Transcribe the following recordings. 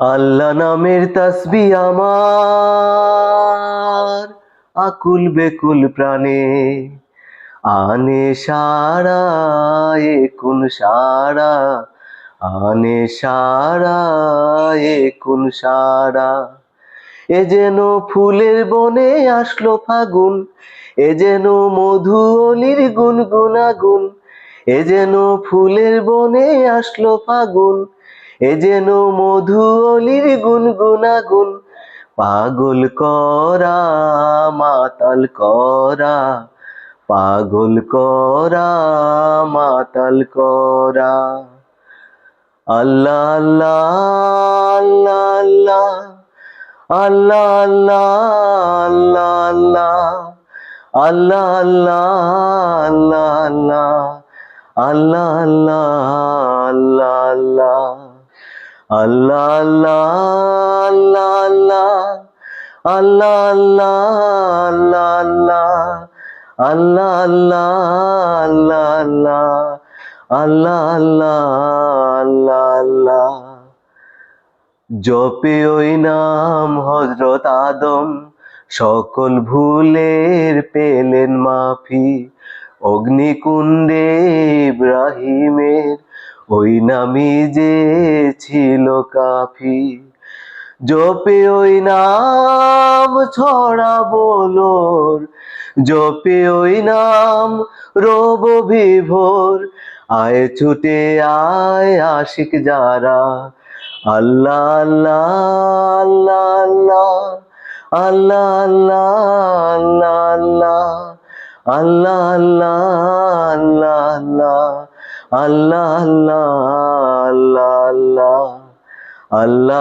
আল্লাহ নামের তসবি আমার, আকুল বেকুল প্রাণে। আনে সারা এ কোন সারা। আনে সারা এ কোন সারা। এ যেন ফুলের বনে আসলো ফাগুন, এ যেন মধু অলির গুনগুনাগুন, এ যেন ফুলের বনে আসলো ফাগুন এ যেন মধু অলির গুনগুনাগুন পাগল করা মাতাল করা পাগল করা মাতাল করা আল্লাহ আল্লাহ আল্লাহ আল্লাহ আল্লাহ আল্লাহ আল্লাহ আল্লাহ আল্লাহ আল্লাহ আল্লাহ আল্লাহ আল্লাহ আল্লাহ জপে ওই নাম হজরত আদম সকল ভুলের পেলেন মাফি অগ্নিকুণ্ডে ইব্রাহিমের ওই নামই যে ছিল কাফি জপে ওই নাম ছড়া বলোর জপে ওই নাম রব বিভোর আয় ছুটে আয় আশিক যারা আল্লাহ আল্লাহ আল্লাহ আল্লাহ আল্লাহ আল্লাহ আল্লাহ আল্লাহ আল্লাহ আল্লাহ আল্লাহ আল্লাহ আল্লাহ আল্লাহ আল্লাহ আল্লাহ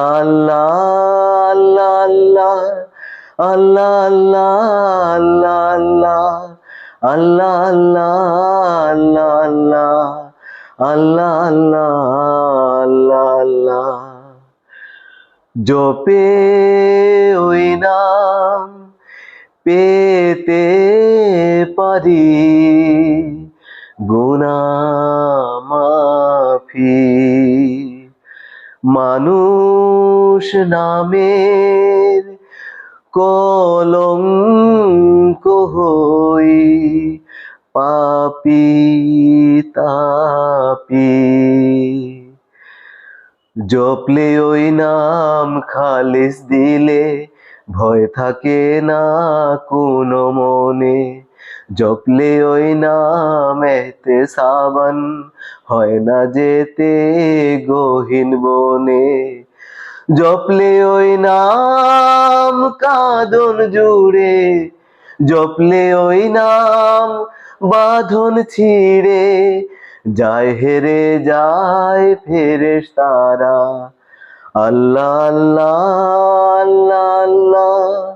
জপে ওই নাম পেতে পারি গুনামাফি মানুষ নামের কলঙ্ক হই, পাপি তাপি। জপলে ওই নাম খালিস দিলে, ভয় থাকে না কোনো মনে। জপলে ওই নাম এতে সাবান, হয় না যেতে গহীন বনে। জপলে ওই নাম কাঁদন জুড়ে, জপলে ওই নাম বাঁধন ছিঁড়ে। যায় হেরে যায় ফেরেশ তারা, আল্লাহ আল্লাহ আল্লাহ আল্লাহ।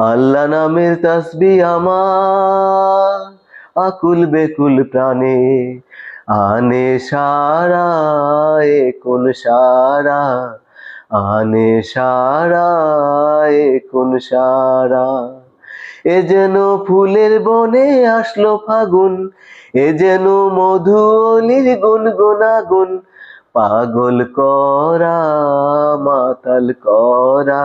নামের তসবি আমার। আকুল বেকুল প্রাণে আনে সারা এ কোন সারা। আনে সারা এ কোন সারা। এ যেন ফুলের বনে আসলো ফাগুন, এ যেন মধু অলির গুনগুনাগুন। পাগল করা, মাতাল করা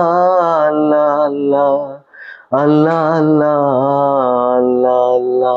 அல்லா அல்லா அல்லா அல்லா